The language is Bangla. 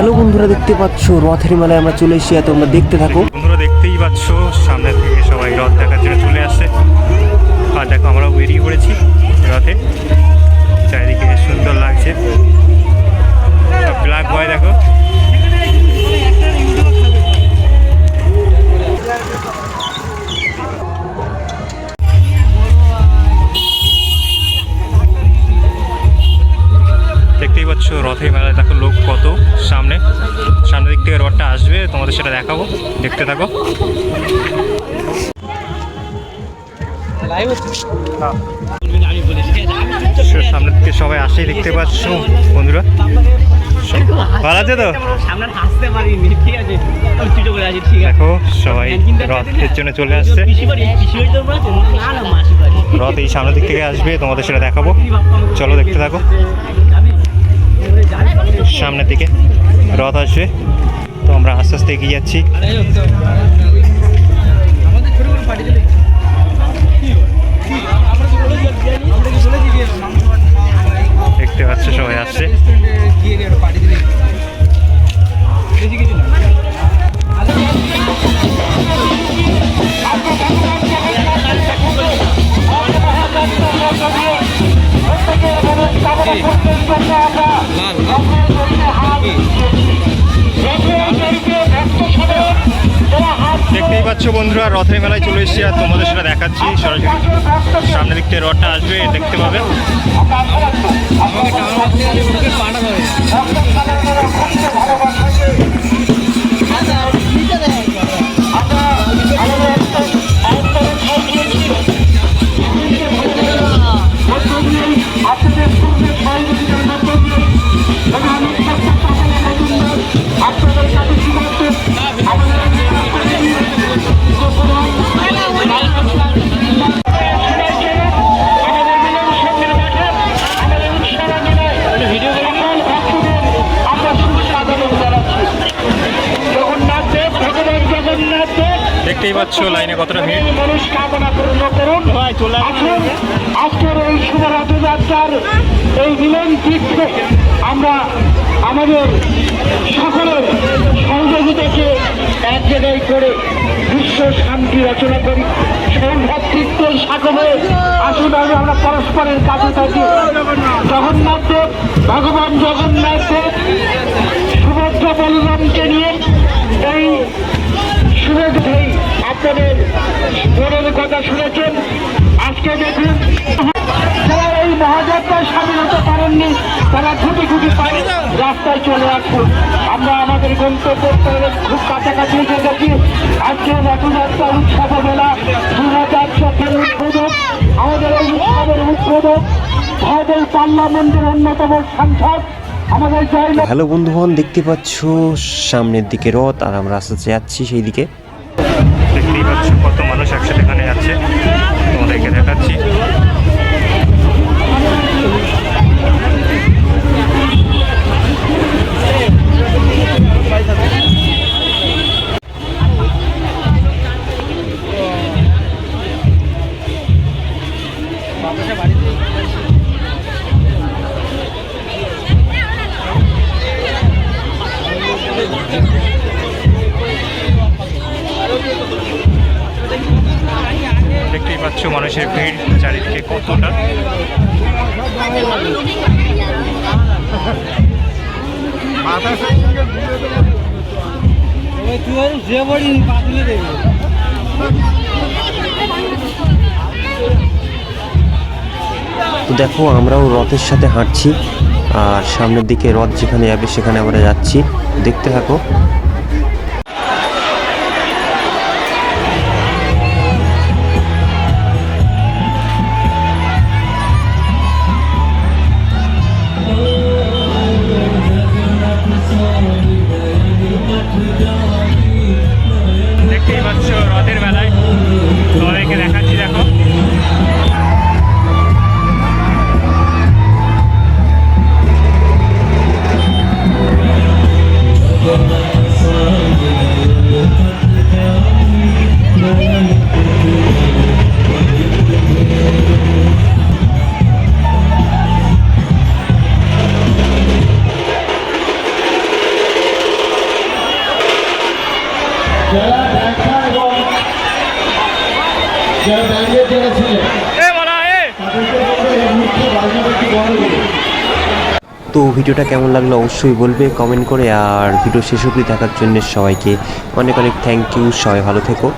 হ্যালো বন্ধুরা, দেখতে পাচ্ছ রথের মেলায় আমরা চলে এসেছি। তোমরা দেখতে থাকো। বন্ধুরা, দেখতেই পাচ্ছ, সামনে থেকে সবাই রথ দেখার জন্য চলে আসছে। আর দেখো, আমরাও বেরিয়ে পড়েছি রথে। আসবে তোমাদের সেটা দেখাবো দেখতে থাকো। সামনের দিকে সবাই আসেই দেখতে পাচ্ছ বন্ধুরা। ভালো আছে তো? দেখো সবাই রথের জন্য চলে আসছে। রথ এই সামনের দিক থেকে আসবে তোমাদের সেটা দেখাবো। চলো দেখতে থাকো। সামনের দিকে রথ আসবে। তো আমরা আস্তে আস্তে এগিয়ে যাচ্ছি। পাচ্ছ বন্ধুরা, রথের মেলায় চলে এসেছি আর তোমাদের সেটা দেখাচ্ছি। সরাসরি সামনের দিক থেকে রথটা আসবে, দেখতে পাবে। দেখতেই পাচ্ছ লাইনে কতটা ভিড়। মনস্কামনা পূর্ণ করুন। আজকের এই শুভ রথযাত্রার এই মিলন তীর্থে আমরা আমাদের সকলের সহযোগিতাকে এক জায়গায় করে বিশ্ব শান্তি রচনা করি। সৌভাতৃত্বের সাগরে আসুন আমি আমরা পরস্পরের কাছে থাকি। জগন্নাথ দেব ভগবান জগন্নাথ দেব সুভদ্রা বলরামকে নিয়ে এই শুনেছেন আপনাদের মনের কথা শুনেছেন। আজকে দেখুন, যারা এই মহাযাত্রায় সামিল হতে পারেননি, তারা ছুটি পায়, রাস্তায় চলে আসুন। আমরা আমাদের গন্তব্যস্থলের খুব কাছাকাছি এসে গেছি আজকে রথযাত্রা উৎসব মেলা দু হাজার সতেরো উদ্বোধক আমাদের এই উৎসবের উদ্বোধক ভারতের পার্লামেন্টের অন্যতম সাংসদ। হ্যালো বন্ধুগণ, দেখতে পাচ্ছ সামনের দিকে রথ, আর আমরা আস্তে আস্তে যাচ্ছি সেই দিকে পাচ্ছ মানুষের ভিড় চারিদিকে কতটা। দেখো, আমরাও রথের সাথে হাঁটছি, আর সামনের দিকে রথ যেখানে যাবে সেখানে আমরা যাচ্ছি। দেখতে থাকো। যারা এবং যারা ব্যাংকের যারা ছিলেন তো ভিডিওটা কেমন লাগল অবশ্যই বলবে কমেন্ট করে আর ভিডিও শেষ অবধি দেখার জন্য সবাইকে অনেক অনেক থ্যাংক ইউ সবাই ভালো থেকো।